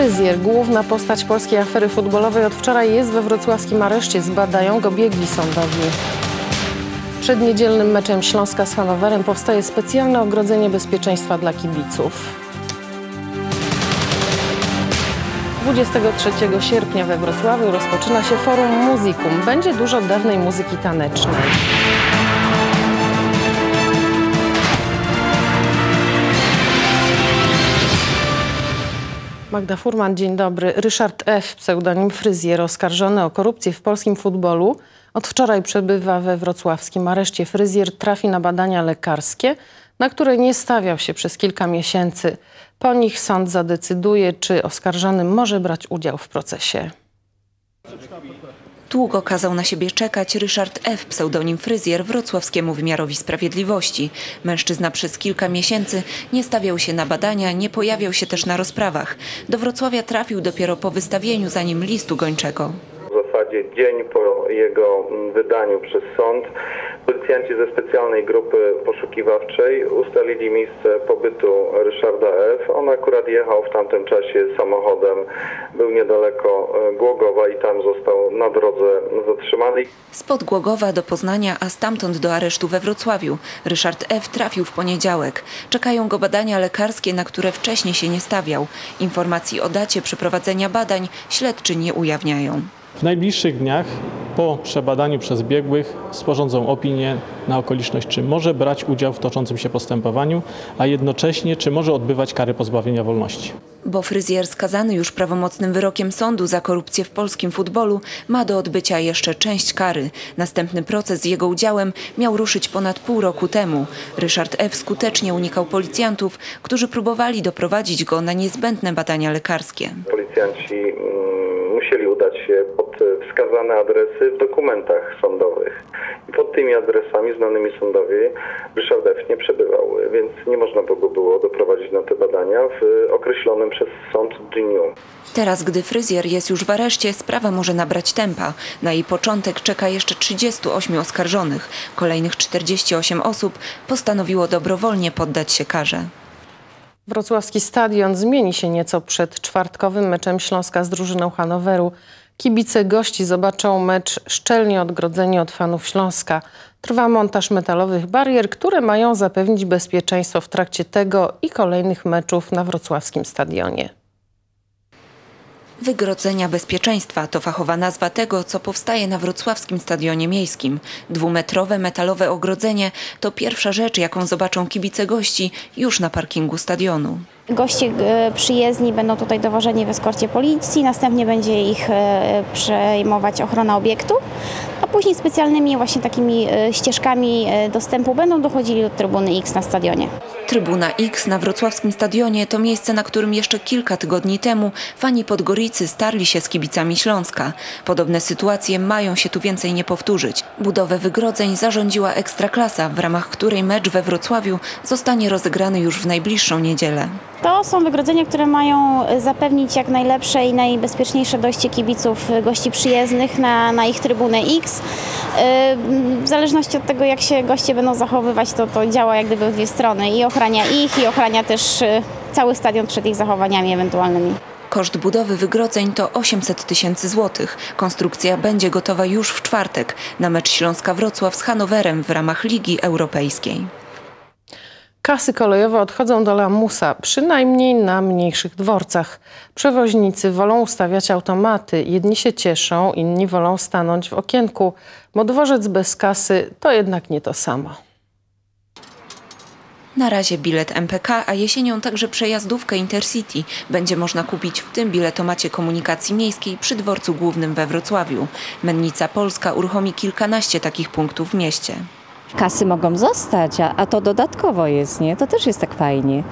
Fryzjer, główna postać polskiej afery futbolowej od wczoraj jest we wrocławskim areszcie. Zbadają go biegli sądowi. Przed niedzielnym meczem Śląska z Hanowerem powstaje specjalne ogrodzenie bezpieczeństwa dla kibiców. 23 sierpnia we Wrocławiu rozpoczyna się Forum Muzykum. Będzie dużo dawnej muzyki tanecznej. Magda Furman, dzień dobry. Ryszard F., pseudonim Fryzjer, oskarżony o korupcję w polskim futbolu, od wczoraj przebywa we wrocławskim areszcie. Fryzjer trafi na badania lekarskie, na które nie stawiał się przez kilka miesięcy. Po nich sąd zadecyduje, czy oskarżony może brać udział w procesie. Długo kazał na siebie czekać Ryszard F., pseudonim fryzjer, wrocławskiemu wymiarowi sprawiedliwości. Mężczyzna przez kilka miesięcy nie stawiał się na badania, nie pojawiał się też na rozprawach. Do Wrocławia trafił dopiero po wystawieniu za nim listu gończego. Zasadzie dzień po jego wydaniu przez sąd Policjanci ze specjalnej grupy poszukiwawczej ustalili miejsce pobytu Ryszarda F. On akurat jechał w tamtym czasie samochodem, był niedaleko e, Głogowa i tam został na drodze zatrzymany. Spod Głogowa do Poznania, a stamtąd do aresztu we Wrocławiu. Ryszard F. trafił w poniedziałek. Czekają go badania lekarskie, na które wcześniej się nie stawiał. Informacji o dacie przeprowadzenia badań śledczy nie ujawniają. W najbliższych dniach po przebadaniu przez biegłych sporządzą opinię na okoliczność, czy może brać udział w toczącym się postępowaniu, a jednocześnie czy może odbywać kary pozbawienia wolności. Bo fryzjer skazany już prawomocnym wyrokiem sądu za korupcję w polskim futbolu ma do odbycia jeszcze część kary. Następny proces z jego udziałem miał ruszyć ponad pół roku temu. Ryszard F. skutecznie unikał policjantów, którzy próbowali doprowadzić go na niezbędne badania lekarskie. Policjanci mm, musieli udać się pod wskazane adresy w dokumentach sądowych. I pod tymi adresami znanymi sądowi Ryszard F. nie przebywał, więc nie można go było doprowadzić na te badania w określonym przez sąd dniu. Teraz, gdy fryzjer jest już w areszcie, sprawa może nabrać tempa. Na jej początek czeka jeszcze 38 oskarżonych. Kolejnych 48 osób postanowiło dobrowolnie poddać się karze. Wrocławski stadion zmieni się nieco przed czwartkowym meczem Śląska z drużyną Hanoweru. Kibice gości zobaczą mecz szczelnie odgrodzeni od fanów Śląska. Trwa montaż metalowych barier, które mają zapewnić bezpieczeństwo w trakcie tego i kolejnych meczów na wrocławskim stadionie. Wygrodzenia bezpieczeństwa to fachowa nazwa tego, co powstaje na wrocławskim stadionie miejskim. Dwumetrowe metalowe ogrodzenie to pierwsza rzecz, jaką zobaczą kibice gości już na parkingu stadionu. Goście e, przyjezdni będą tutaj dowożeni w eskorcie policji, następnie będzie ich e, przejmować ochrona obiektu, a później specjalnymi właśnie takimi e, ścieżkami dostępu będą dochodzili do trybuny X na stadionie. Trybuna X na wrocławskim stadionie to miejsce, na którym jeszcze kilka tygodni temu fani Podgoricy starli się z kibicami Śląska. Podobne sytuacje mają się tu więcej nie powtórzyć. Budowę wygrodzeń zarządziła Ekstraklasa, w ramach której mecz we Wrocławiu zostanie rozegrany już w najbliższą niedzielę. To są wygrodzenia, które mają zapewnić jak najlepsze i najbezpieczniejsze dojście kibiców, gości przyjezdnych na, na ich trybunę X. W zależności od tego, jak się goście będą zachowywać, to, to działa jak gdyby w dwie strony i ochrania ich i ochrania też y, cały stadion przed ich zachowaniami ewentualnymi. Koszt budowy wygrodzeń to 800 tysięcy złotych. Konstrukcja będzie gotowa już w czwartek na mecz Śląska-Wrocław z Hanowerem w ramach Ligi Europejskiej. Kasy kolejowe odchodzą do lamusa, przynajmniej na mniejszych dworcach. Przewoźnicy wolą ustawiać automaty. Jedni się cieszą, inni wolą stanąć w okienku, bo dworzec bez kasy to jednak nie to samo. Na razie bilet MPK, a jesienią także przejazdówkę Intercity będzie można kupić w tym biletomacie komunikacji miejskiej przy dworcu głównym we Wrocławiu. Mennica Polska uruchomi kilkanaście takich punktów w mieście. Kasy mogą zostać, a, a to dodatkowo jest, nie? To też jest tak fajnie.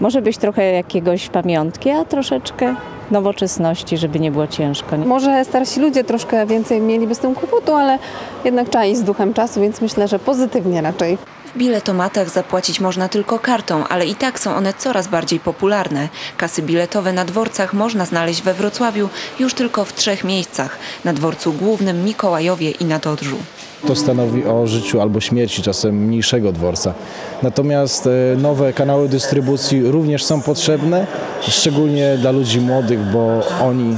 Może być trochę jakiegoś pamiątki, a troszeczkę nowoczesności, żeby nie było ciężko. Nie? Może starsi ludzie troszkę więcej mieliby z tym kłopotu, ale jednak trzeba iść z duchem czasu, więc myślę, że pozytywnie raczej. W biletomatach zapłacić można tylko kartą, ale i tak są one coraz bardziej popularne. Kasy biletowe na dworcach można znaleźć we Wrocławiu już tylko w trzech miejscach. Na dworcu głównym, Mikołajowie i na Dodrzu. To stanowi o życiu albo śmierci czasem mniejszego dworca. Natomiast e, nowe kanały dystrybucji również są potrzebne, szczególnie dla ludzi młodych, bo oni,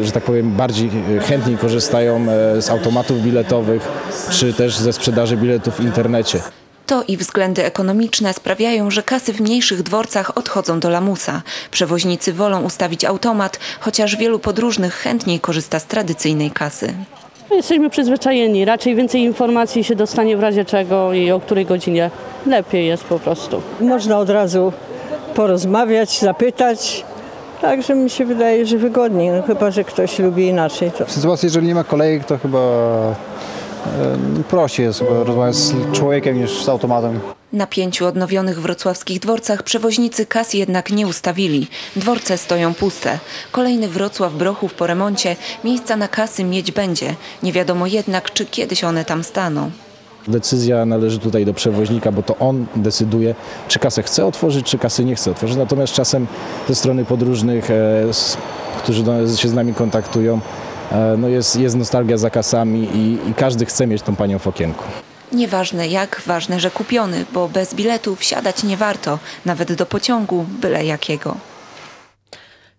e, że tak powiem, bardziej e, chętniej korzystają z automatów biletowych czy też ze sprzedaży biletów w internecie. To i względy ekonomiczne sprawiają, że kasy w mniejszych dworcach odchodzą do lamusa. Przewoźnicy wolą ustawić automat, chociaż wielu podróżnych chętniej korzysta z tradycyjnej kasy. Jesteśmy przyzwyczajeni, raczej więcej informacji się dostanie w razie czego i o której godzinie. Lepiej jest po prostu. Można od razu porozmawiać, zapytać. Także mi się wydaje, że wygodniej, no chyba, że ktoś lubi inaczej. To. W sytuacji, jeżeli nie ma kolejek, to chyba prościej jest rozmawiać z człowiekiem niż z automatem. Na pięciu odnowionych wrocławskich dworcach przewoźnicy kas jednak nie ustawili. Dworce stoją puste. Kolejny Wrocław Brochów po remoncie miejsca na kasy mieć będzie. Nie wiadomo jednak, czy kiedyś one tam staną. Decyzja należy tutaj do przewoźnika, bo to on decyduje, czy kasę chce otworzyć, czy kasy nie chce otworzyć. Natomiast czasem ze strony podróżnych, e, którzy się z nami kontaktują, no jest, jest nostalgia za kasami i, i każdy chce mieć tą panią w okienku. Nieważne jak, ważne, że kupiony, bo bez biletu wsiadać nie warto, nawet do pociągu, byle jakiego.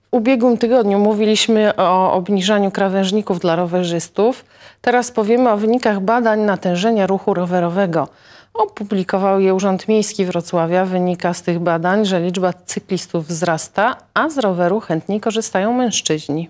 W ubiegłym tygodniu mówiliśmy o obniżaniu krawężników dla rowerzystów. Teraz powiemy o wynikach badań natężenia ruchu rowerowego. Opublikował je Urząd Miejski Wrocławia. Wynika z tych badań, że liczba cyklistów wzrasta, a z roweru chętniej korzystają mężczyźni.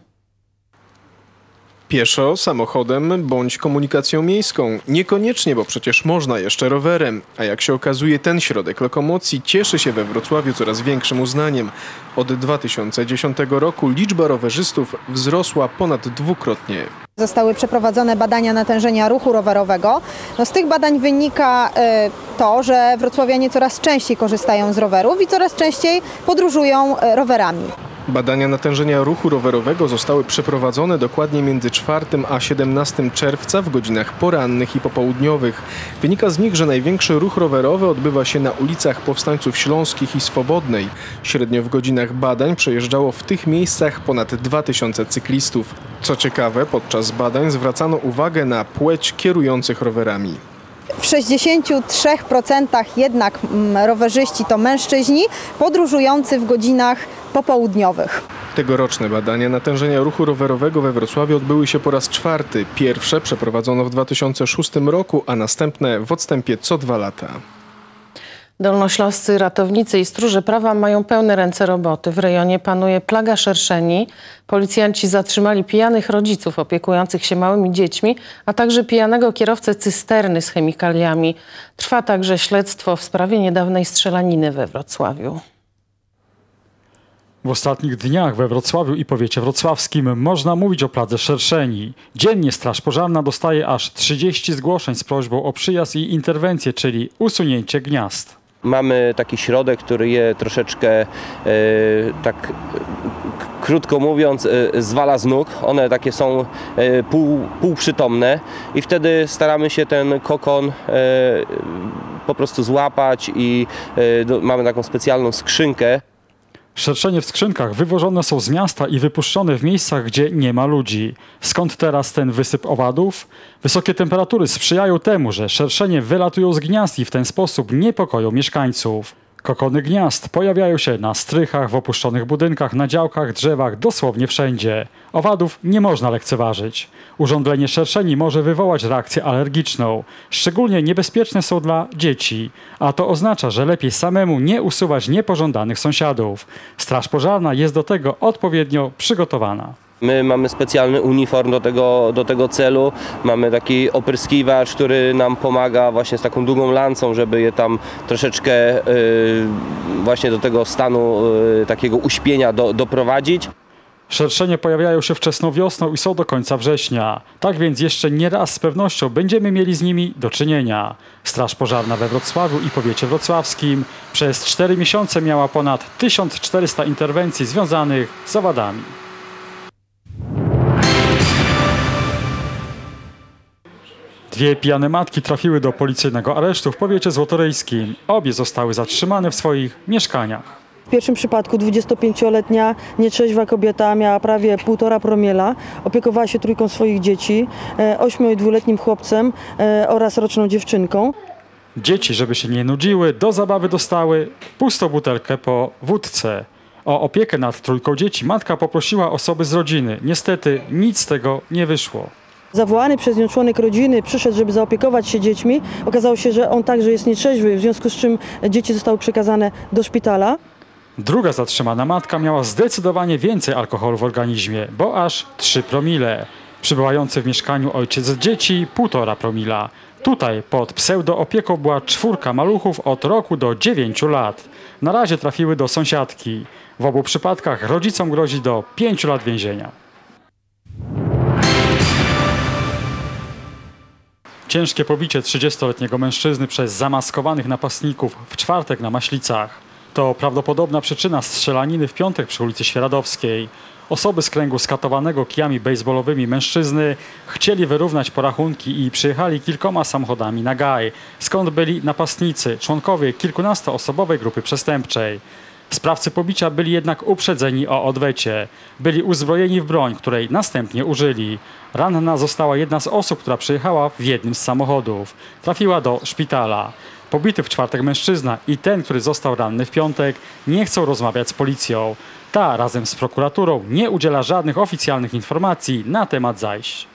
Pieszo, samochodem bądź komunikacją miejską. Niekoniecznie, bo przecież można jeszcze rowerem. A jak się okazuje, ten środek lokomocji cieszy się we Wrocławiu coraz większym uznaniem. Od 2010 roku liczba rowerzystów wzrosła ponad dwukrotnie. Zostały przeprowadzone badania natężenia ruchu rowerowego. No z tych badań wynika y, to, że wrocławianie coraz częściej korzystają z rowerów i coraz częściej podróżują y, rowerami. Badania natężenia ruchu rowerowego zostały przeprowadzone dokładnie między 4 a 17 czerwca w godzinach porannych i popołudniowych. Wynika z nich, że największy ruch rowerowy odbywa się na ulicach Powstańców Śląskich i Swobodnej. Średnio w godzinach badań przejeżdżało w tych miejscach ponad 2000 cyklistów. Co ciekawe, podczas badań zwracano uwagę na płeć kierujących rowerami. W 63% jednak mm, rowerzyści to mężczyźni podróżujący w godzinach popołudniowych. Tegoroczne badania natężenia ruchu rowerowego we Wrocławiu odbyły się po raz czwarty. Pierwsze przeprowadzono w 2006 roku, a następne w odstępie co dwa lata. Dolnośląscy ratownicy i stróże prawa mają pełne ręce roboty. W rejonie panuje plaga szerszeni. Policjanci zatrzymali pijanych rodziców opiekujących się małymi dziećmi, a także pijanego kierowcę cysterny z chemikaliami. Trwa także śledztwo w sprawie niedawnej strzelaniny we Wrocławiu. W ostatnich dniach we Wrocławiu i powiecie wrocławskim można mówić o pladze szerszeni. Dziennie Straż Pożarna dostaje aż 30 zgłoszeń z prośbą o przyjazd i interwencję, czyli usunięcie gniazd. Mamy taki środek, który je troszeczkę e, tak krótko mówiąc e, zwala z nóg. One takie są e, pół, półprzytomne i wtedy staramy się ten kokon po prostu złapać i mamy taką specjalną skrzynkę. Szerszenie w skrzynkach wywożone są z miasta i wypuszczone w miejscach, gdzie nie ma ludzi. Skąd teraz ten wysyp owadów? Wysokie temperatury sprzyjają temu, że szerszenie wylatują z gniazd i w ten sposób niepokoją mieszkańców. Kokony gniazd pojawiają się na strychach, w opuszczonych budynkach, na działkach, drzewach, dosłownie wszędzie. Owadów nie można lekceważyć. Urządlenie szerszeni może wywołać reakcję alergiczną. Szczególnie niebezpieczne są dla dzieci, a to oznacza, że lepiej samemu nie usuwać niepożądanych sąsiadów. Straż pożarna jest do tego odpowiednio przygotowana. My mamy specjalny uniform do tego, do tego celu. Mamy taki opryskiwacz, który nam pomaga właśnie z taką długą lancą, żeby je tam troszeczkę yy, właśnie do tego stanu yy, takiego uśpienia do, doprowadzić. Szerszenie pojawiają się wczesną wiosną i są do końca września. Tak więc jeszcze nie raz z pewnością będziemy mieli z nimi do czynienia. Straż Pożarna we Wrocławiu i powiecie wrocławskim przez 4 miesiące miała ponad 1400 interwencji związanych z owadami. Dwie pijane matki trafiły do policyjnego aresztu w powiecie złotorejskim. Obie zostały zatrzymane w swoich mieszkaniach. W pierwszym przypadku 25-letnia nietrzeźwa kobieta miała prawie 1,5 promiela, opiekowała się trójką swoich dzieci, 8 i 2-letnim chłopcem e, oraz roczną dziewczynką. Dzieci, żeby się nie nudziły, do zabawy dostały pustą butelkę po wódce. O opiekę nad trójką dzieci matka poprosiła osoby z rodziny. Niestety nic z tego nie wyszło. Zawołany przez nią członek rodziny przyszedł, żeby zaopiekować się dziećmi. Okazało się, że on także jest nietrzeźwy, w związku z czym dzieci zostały przekazane do szpitala. Druga zatrzymana matka miała zdecydowanie więcej alkoholu w organizmie, bo aż 3 promile. Przybywający w mieszkaniu ojciec dzieci 1,5 promila. Tutaj pod pseudoopieką była czwórka maluchów od roku do 9 lat. Na razie trafiły do sąsiadki. W obu przypadkach rodzicom grozi do 5 lat więzienia. Ciężkie pobicie 30-letniego mężczyzny przez zamaskowanych napastników w czwartek na Maślicach. To prawdopodobna przyczyna strzelaniny w piątek przy ulicy Świeradowskiej. Osoby z kręgu skatowanego kijami baseballowymi mężczyzny chcieli wyrównać porachunki i przyjechali kilkoma samochodami na gaj, skąd byli napastnicy, członkowie kilkunastoosobowej grupy przestępczej. Sprawcy pobicia byli jednak uprzedzeni o odwecie. Byli uzbrojeni w broń, której następnie użyli. Ranna została jedna z osób, która przyjechała w jednym z samochodów. Trafiła do szpitala. Pobity w czwartek mężczyzna i ten, który został ranny w piątek, nie chcą rozmawiać z policją. Ta razem z prokuraturą nie udziela żadnych oficjalnych informacji na temat zajść.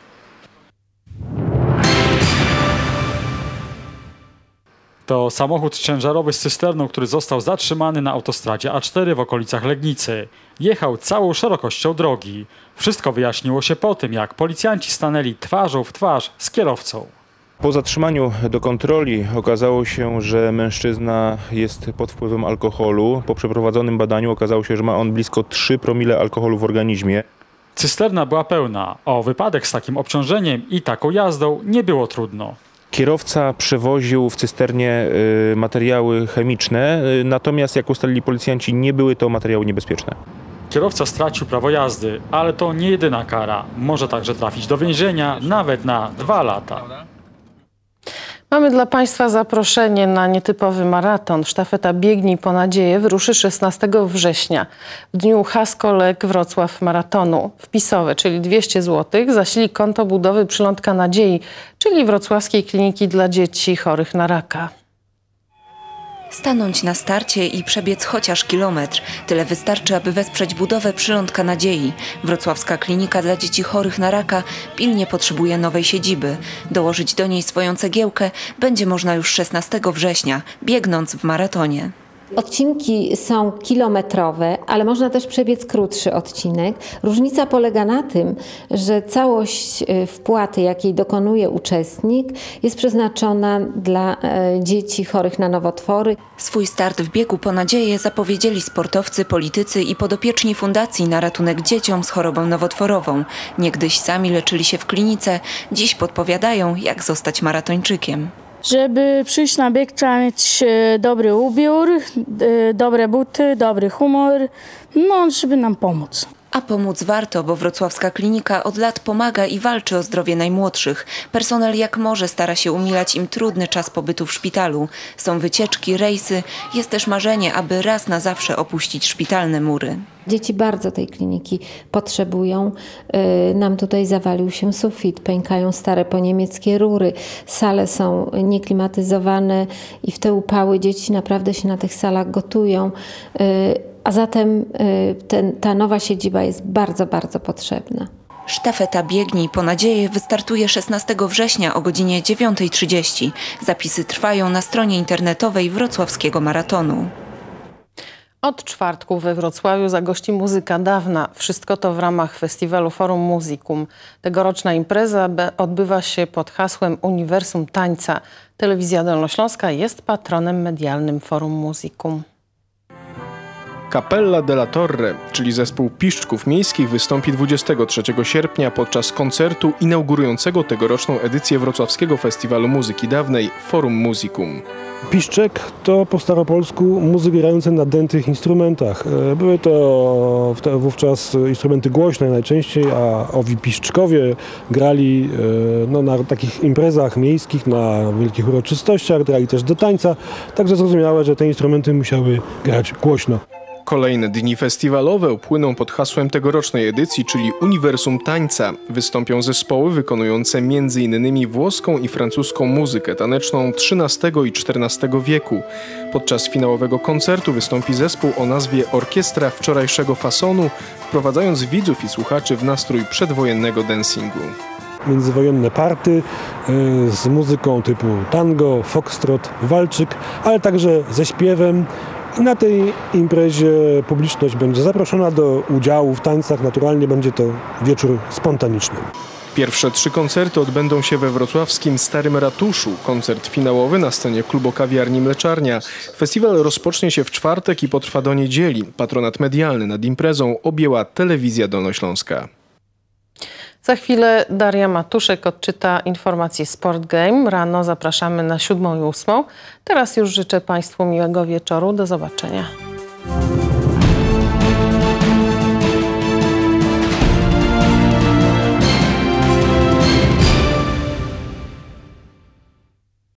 To samochód ciężarowy z cysterną, który został zatrzymany na autostradzie A4 w okolicach Legnicy. Jechał całą szerokością drogi. Wszystko wyjaśniło się po tym, jak policjanci stanęli twarzą w twarz z kierowcą. Po zatrzymaniu do kontroli okazało się, że mężczyzna jest pod wpływem alkoholu. Po przeprowadzonym badaniu okazało się, że ma on blisko 3 promile alkoholu w organizmie. Cysterna była pełna. O wypadek z takim obciążeniem i taką jazdą nie było trudno. Kierowca przewoził w cysternie y, materiały chemiczne, y, natomiast jak ustalili policjanci, nie były to materiały niebezpieczne. Kierowca stracił prawo jazdy, ale to nie jedyna kara. Może także trafić do więzienia nawet na dwa lata. Mamy dla Państwa zaproszenie na nietypowy maraton. Sztafeta Biegnij po nadzieję wyruszy 16 września w dniu Haskolek Wrocław Maratonu. Wpisowe, czyli 200 zł, zasili konto budowy Przylądka Nadziei, czyli Wrocławskiej Kliniki dla Dzieci Chorych na Raka. Stanąć na starcie i przebiec chociaż kilometr. Tyle wystarczy, aby wesprzeć budowę przylądka nadziei. Wrocławska Klinika dla Dzieci Chorych na Raka pilnie potrzebuje nowej siedziby. Dołożyć do niej swoją cegiełkę będzie można już 16 września, biegnąc w maratonie. Odcinki są kilometrowe, ale można też przebiec krótszy odcinek. Różnica polega na tym, że całość e, wpłaty, jakiej dokonuje uczestnik, jest przeznaczona dla e, dzieci chorych na nowotwory. Swój start w biegu po nadzieję zapowiedzieli sportowcy, politycy i podopieczni Fundacji na ratunek dzieciom z chorobą nowotworową. Niegdyś sami leczyli się w klinice, dziś podpowiadają, jak zostać maratończykiem. Żeby przyjść na bieg trzeba mieć e, dobry ubiór, e, dobre buty, dobry humor, no żeby nam pomóc. A pomóc warto, bo Wrocławska Klinika od lat pomaga i walczy o zdrowie najmłodszych. Personel jak może stara się umilać im trudny czas pobytu w szpitalu. Są wycieczki, rejsy, jest też marzenie, aby raz na zawsze opuścić szpitalne mury. Dzieci bardzo tej kliniki potrzebują. Y, nam tutaj zawalił się sufit, pękają stare po niemieckie rury, sale są nieklimatyzowane i w te upały dzieci naprawdę się na tych salach gotują. A zatem y, ten, ta nowa siedziba jest bardzo, bardzo potrzebna. Sztafeta Biegnij po nadzieję wystartuje 16 września o godzinie 9.30. Zapisy trwają na stronie internetowej Wrocławskiego Maratonu. Od czwartku we Wrocławiu zagości muzyka dawna. Wszystko to w ramach festiwalu Forum Musicum. Tegoroczna impreza odbywa się pod hasłem Uniwersum Tańca. Telewizja Dolnośląska jest patronem medialnym Forum Musicum. Capella della Torre, czyli zespół piszczków miejskich, wystąpi 23 sierpnia podczas koncertu inaugurującego tegoroczną edycję Wrocławskiego Festiwalu Muzyki Dawnej Forum Musicum. Piszczek to po staropolsku muzyk grający na dętych instrumentach. E, były to wówczas instrumenty głośne najczęściej, a owi piszczkowie grali e, no, na takich imprezach miejskich, na wielkich uroczystościach, grali też do tańca, także zrozumiałe, że te instrumenty musiały grać głośno. Kolejne dni festiwalowe upłyną pod hasłem tegorocznej edycji, czyli Uniwersum Tańca. Wystąpią zespoły wykonujące m.in. włoską i francuską muzykę taneczną XIII i XIV wieku. Podczas finałowego koncertu wystąpi zespół o nazwie Orkiestra Wczorajszego Fasonu, wprowadzając widzów i słuchaczy w nastrój przedwojennego dancingu międzywojenne party y, z muzyką typu tango, foxtrot, walczyk, ale także ze śpiewem, i na tej imprezie publiczność będzie zaproszona do udziału w tańcach. Naturalnie będzie to wieczór spontaniczny. Pierwsze trzy koncerty odbędą się we wrocławskim Starym Ratuszu. Koncert finałowy na scenie klubu kawiarni Mleczarnia. Festiwal rozpocznie się w czwartek i potrwa do niedzieli. Patronat medialny nad imprezą objęła Telewizja Dolnośląska. Za chwilę Daria Matuszek odczyta informacje Sport Game. Rano zapraszamy na siódmą i ósmą. Teraz już życzę Państwu miłego wieczoru. Do zobaczenia.